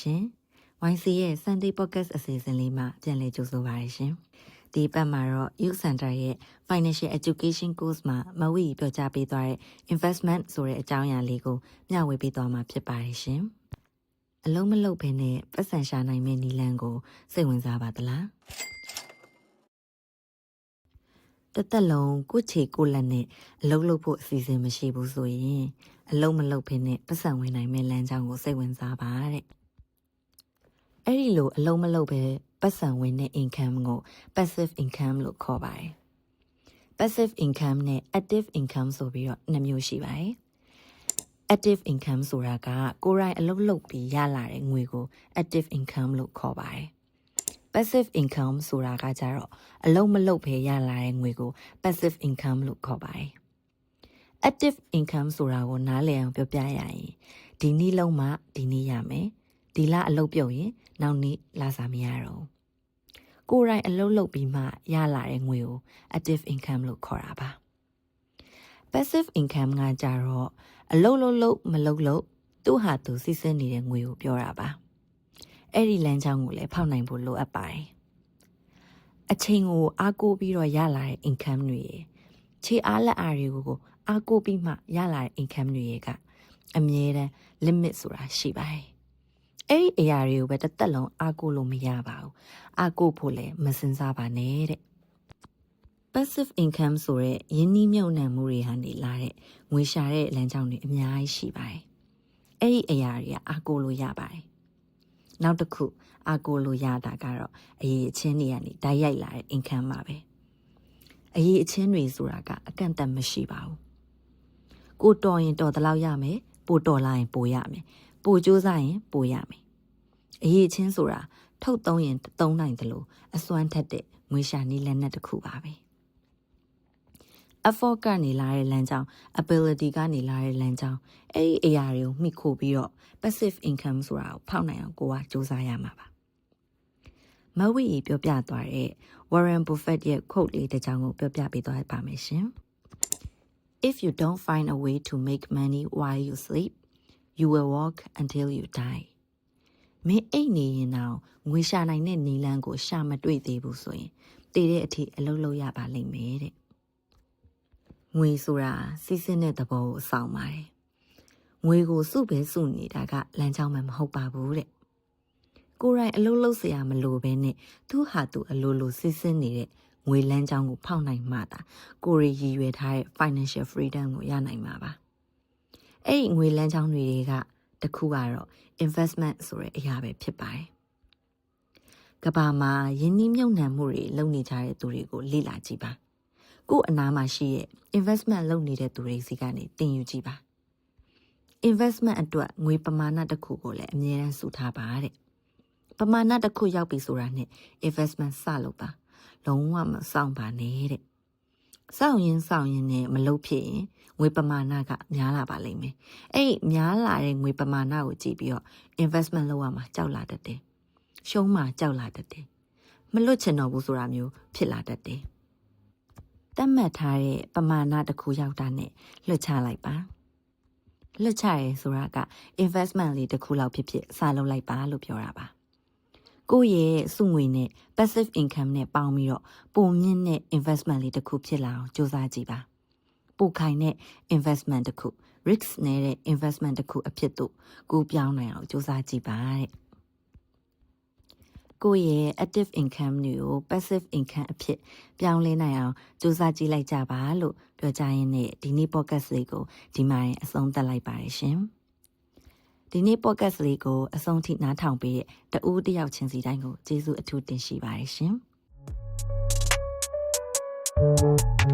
ရှင်။ YC ရဲ့ Sunday Podcast အစီအစဉ်လေးမှာပြန်လည်ကြိုဆိုပါရရှင်။ဒီပတ်မှာတော့ Youth Center ရဲ့ Financial Education Course မှာမဝီပြောကြားပေးသွားတဲ့ investment ဆိုတဲ့အကြောင်းအရာလေးကိုမျှဝေပေးသွားမှာဖြစ်ပါတယ်ရှင်။အလုံးမလုံးဘဲနဲ့ပတ်စံရှာနိုင်မယ့်နည်းလမ်းကိုစိတ်ဝင်စားပါသလား။ တစ်သက်လုံးကိုယ့်ချေကိုယ့်လက်နဲ့အလုံးလုံးဖို့အစီအစဉ်မရှိဘူးဆိုရင်အလုံးမလုံးဖ ೇನೆ ပတ်စံဝင်နိုင်မဲ့လမ်းကြောင်းကိုစိတ်ဝင်စားပါတဲ့အဲ့ဒီလိုအလုံးမလုံးပဲပတ်စံဝင်တဲ့ income ကို passive income လို့ခေါ်ပါတယ် passive income နဲ့ active income ဆိုပြီးတော့နှစ်မျိုးရှိပါတယ် active income ဆိုတာကကိုယ်တိုင်အလုပ်လုပ်ပြီးရလာတဲ့ငွေကို active income လို့ခေါ်ပါတယ် passive income ဆိုတာကကြတော့အလုံးမလုံးပဲရလာတဲ့ငွေကို passive income လို့ခေါ်ပါတယ် active income ဆိုတာကိုနားလည်အောင်ပြောပြရရင်ဒီနည်းလုံးမှဒီနည်းရမယ်ဒီလအလုပ်ပြုတ်ရင်နောက်နေ့လာစားမရတော့ကိုယ်တိုင်အလုပ်လုပ်ပြီးမှရလာတဲ့ငွေကို active income လို့ခေါ်တာပါ passive income ကကြတော့အလုပ်လုပ်လို့မလုပ်လို့သူ့ဟာသူစီးဆင်းနေတဲ့ငွေကိုပြောတာပါ အဲ့ဒီလမ်းကြောင်းကိုလည်းဖောက်နိုင်ဖို့လိုအပ်ပါတယ်အချိန်ကိုအားကိုးပြီးတော့ရလာတဲ့ income တွေခြေအားလက်အားတွေကိုအားကိုးပြီးမှရလာတဲ့ income တွေကအမြဲတမ်း limit ဆိုတာရှိပါတယ်။အဲ့ဒီအရာတွေကိုပဲတစ်သက်လုံးအားကိုးလို့မရပါဘူး။အားကိုးဖို့လည်းမစင်စားပါနဲ့တဲ့။ passive income ဆိုတဲ့ယင်းနှီးမြုပ်နှံမှုတွေဟာနေလာတဲ့ငွေရှာတဲ့လမ်းကြောင်းတွေအများကြီးရှိပါတယ်။အဲ့ဒီအရာတွေကအားကိုးလို့ရပါတယ်။ နောက်တစ်ခုအားကိုးလို့ရတာကတော့အရေးအချင်းတွေကနေတိုက်ရိုက်လာတဲ့ income ပါပဲ။အရေးအချင်းတွေဆိုတာကအကန့်အသတ်မရှိပါဘူးကိုတော်ရင်တော်တလောက်ရမယ်ပိုတော်လာရင်ပိုရမယ်ပိုကြိုးစားရင်ပိုရမယ်အရေးချင်းဆိုတာထုတ်သုံးရင်သုံးနိုင်တယ်လို့အစွမ်းထက်တဲ့ငွေရှာနည်းလက်နက်တစ်ခုပါပဲ effort ကနေလာတဲ့လမ်းကြောင်း ability ကနေလာတဲ့လမ်းကြောင်းအဲ့ဒီအရာတွေကိုမိခိုပြီးတော့ passive income ဆိုတာကိုဖောက်နိုင်အောင်ကိုကစူးစမ်းရမှာပါမဝီပြောပြသွားတဲ့ Warren Buffett ရဲ့ quote လေးတစ်ကြောင်းကိုပြောပြပေးသွားပါမယ်ရှင်။ If you don't find a way to make money while you sleep, you will walk until you die. မင်းအိတ်နေရင်တော့ငွေရှာနိုင်တဲ့နီလန်းကိုရှာမတွေ့သေးဘူးဆိုရင်တည်တဲ့အထိအလုပ်လုပ်ရပါလိမ့်မယ်တဲ့ ငွေဆိုတာစီးစင်းတဲ့သဘောကိုစောင့်ပါတယ်ငွေကိုစုပဲစုနေတာကလမ်းကြောင်းမှမဟုတ်ပါဘူးတဲ့ကိုယ်တိုင်အလုပ်လုပ်เสียမလို့ပဲနဲ့သူ့ဟာသူအလိုလိုစီးစင်းနေတဲ့ငွေလန်းချောင်းကိုဖောက်နိုင်မှသာကိုရီရည်ရွယ်ထားတဲ့ financial freedom ကိုရနိုင်မှာပါအဲ့ဒီငွေလန်းချောင်းတွေကတခုကတော့ investment ဆိုတဲ့အရာပဲဖြစ်ပါတယ်ကဘာမှာယင်းနှီးမြုပ်နှံမှုတွေလုပ်နေကြတဲ့သူတွေကိုလေ့လာကြည့်ပါ ကို့အနားမှာရှိရဲ့ investment လုပ်နေတဲ့သူတွေစီကနေတင်ယူကြည့်ပါ investment အတွက်ငွေပမာဏတစ်ခုကိုလည်းအမြဲတမ်းစုထားပါတဲ့ပမာဏတစ်ခုရောက်ပြီဆိုတာနဲ့ investment စလုပ်ပါလုံးဝမဆောင်ပါနဲ့တဲ့စောင့်ရင်စောင့်ရင်နဲ့မလုပ်ဖြစ်ရင်ငွေပမာဏကများလာပါလိမ့်မယ်အဲ့များလာတဲ့ငွေပမာဏကိုကြည့်ပြီးတော့ investment လုပ်ရမှာကြောက်လာတတ်တယ်ရှုံးမှကြောက်လာတတ်တယ်မလွတ်ချင်တော့ဘူးဆိုတာမျိုးဖြစ်လာတတ်တယ် တတ်မှတ်ထားတဲ့ပမာဏတစ်ခုရောက်တာနဲ့လွတ်ချလိုက်ပါလွတ်ချရဲဆိုတာက investment လေးတစ်ခုလောက်ဖြစ်ဖြစ်စလုပ်လိုက်ပါလို့ပြောတာပါကိုယ့်ရဲ့စုငွေနဲ့ passive income နဲ့ပေါင်းပြီးတော့ပုံမြင့်တဲ့ investment လေးတစ်ခုဖြစ်လာအောင်စူးစမ်းကြည့်ပါပိုခိုင်တဲ့ investment တစ်ခု risk နဲ့တဲ့ investment တစ်ခုအဖြစ်သို့ကိုပြောင်းနိုင်အောင်စူးစမ်းကြည့်ပါတဲ့ ကိုယ့်ရဲ့ active income တွေကို passive income အဖြစ်ပြောင်းလဲနိုင်အောင်စူးစမ်းကြည့်လိုက်ကြပါလို့ပြောကြရင်းနဲ့ဒီနေ့ podcast လေးကိုဒီမှာအဆုံးသတ်လိုက်ပါတယ်ရှင်။ဒီနေ့ podcast လေးကိုအဆုံးထိနားထောင်ပေးတဲ့တဦးတယောက်ချင်းစီတိုင်းကိုကျေးဇူးအထူးတင်ရှိပါတယ်ရှင်။